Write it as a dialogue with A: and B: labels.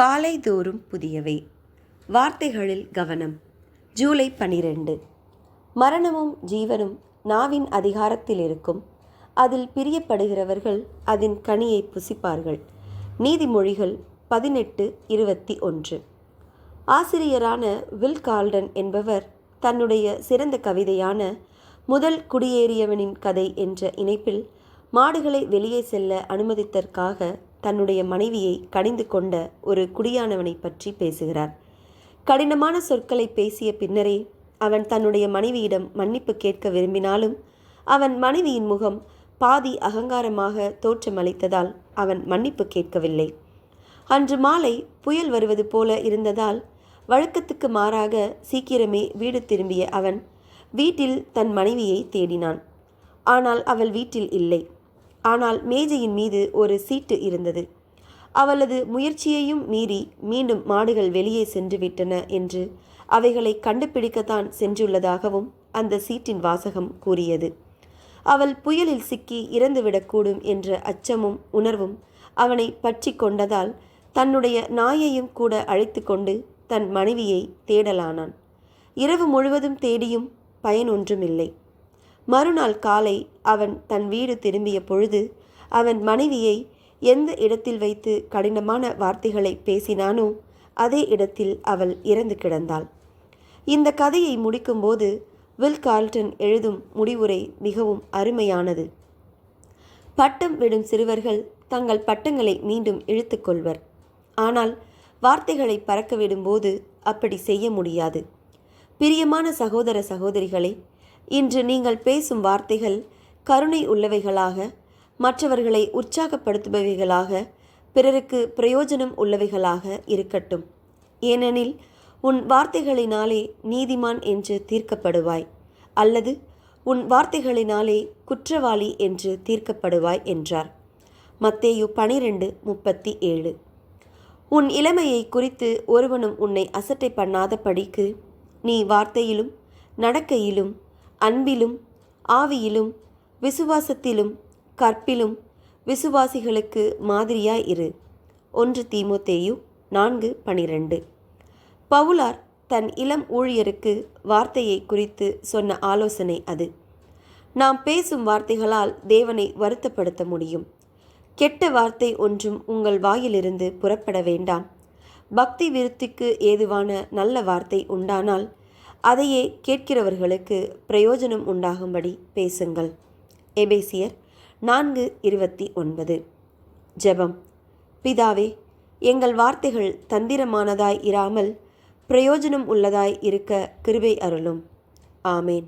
A: காலை தோறும் புதியவை. வார்த்தைகளில் கவனம். ஜூலை பனிரெண்டு. மரணமும் ஜீவனும் நாவின் அதிகாரத்தில் இருக்கும். அதில் பிரியப்படுகிறவர்கள் அதன் கனியை புசிப்பார்கள். நீதிமொழிகள் பதினெட்டு இருபத்தி ஒன்று. ஆசிரியரான வில் கால்டன் என்பவர் தன்னுடைய சிறந்த கவிதையான முதல் குடியேறியவனின் கதை என்ற இணைப்பில் மாடுகளை வெளியே செல்ல அனுமதித்தற்காக தன்னுடைய மனைவியை கடிந்து கொண்ட ஒரு குடியானவனை பற்றி பேசுகிறார். கடினமான சொற்களை பேசிய பின்னரே அவன் தன்னுடைய மனைவியிடம் மன்னிப்பு கேட்க விரும்பினாலும் அவன் மனைவியின் முகம் பாதி அகங்காரமாக தோற்றமளித்ததால் அவன் மன்னிப்பு கேட்கவில்லை. அன்று மாலை புயல் வருவது போல இருந்ததால் வழக்கத்துக்கு மாறாக சீக்கிரமே வீடு திரும்பிய அவன் வீட்டில் தன் மனைவியை தேடினான். ஆனால் அவள் வீட்டில் இல்லை. ஆனால் மேஜையின் மீது ஒரு சீட்டு இருந்தது. அவளது முயற்சியையும் மீறி மீண்டும் மாடுகள் வெளியே சென்று விட்டன என்று அவைகளை கண்டுபிடிக்கத்தான் சென்றுள்ளதாகவும் அந்த சீட்டின் வாசகம் கூறியது. அவள் புயலில் சிக்கி இறந்துவிடக்கூடும் என்ற அச்சமும் உணர்வும் அவனை பற்றி கொண்டதால் தன்னுடைய நாயையும் கூட அழைத்து கொண்டு தன் மனைவியை தேடலானான். இரவு முழுவதும் தேடியும் பயன் ஒன்றுமில்லை மறுநாள் காலை அவன் தன் வீடு திரும்பிய பொழுது அவன் மனைவியை எந்த இடத்தில் வைத்து கடினமான வார்த்தைகளை பேசினானோ அதே இடத்தில் அவள் இறந்து கிடந்தாள். இந்த கதையை முடிக்கும்போது வில் கால்டன் எழுதும் முடிவுரை மிகவும் அருமையானது. பட்டம் விடும் சிறுவர்கள் தங்கள் பட்டங்களை மீண்டும் இழுத்துக்கொள்வர் ஆனால் வார்த்தைகளை பறக்க விடும்போது அப்படி செய்ய முடியாது. பிரியமான சகோதர சகோதரிகளை இன்று நீங்கள் பேசும் வார்த்தைகள் கருணை உள்ளவைகளாக மற்றவர்களை உற்சாகப்படுத்துபவைகளாக பிறருக்கு பிரயோஜனம் உள்ளவைகளாக இருக்கட்டும். ஏனெனில் உன் வார்த்தைகளினாலே நீதிமான் என்று தீர்க்கப்படுவாய் அல்லது உன் வார்த்தைகளினாலே குற்றவாளி என்று தீர்க்கப்படுவாய் என்றார். மத்தேயு பனிரெண்டு முப்பத்தி ஏழு. உன் இளமையை குறித்து ஒருவனும் உன்னை அசட்டை பண்ணாத படிக்கு நீ வார்த்தையிலும் நடக்கையிலும் அன்பிலும் ஆவியிலும் விசுவாசத்திலும் கற்பிலும் விசுவாசிகளுக்கு மாதிரியாய் இரு. ஒன்று தீமோத்தேயு நான்கு பனிரெண்டு. பவுலார் தன் இளம் ஊழியருக்கு வார்த்தையை குறித்து சொன்ன ஆலோசனை அது. நாம் பேசும் வார்த்தைகளால் தேவனை வருத்தப்படுத்த முடியும். கெட்ட வார்த்தை ஒன்றும் உங்கள் வாயிலிருந்து புறப்பட வேண்டாம். பக்தி விருத்திக்கு ஏதுவான நல்ல வார்த்தை உண்டானால் அதையே கேட்கிறவர்களுக்கு பிரயோஜனம் உண்டாகும்படி பேசுங்கள். எபேசியர் நான்கு இருபத்தி ஒன்பது. ஜெபம். பிதாவே எங்கள் வார்த்தைகள் தந்திரமானதாய் இராமல் பிரயோஜனம் உள்ளதாய் இருக்க கிருபை அருளும். ஆமேன்.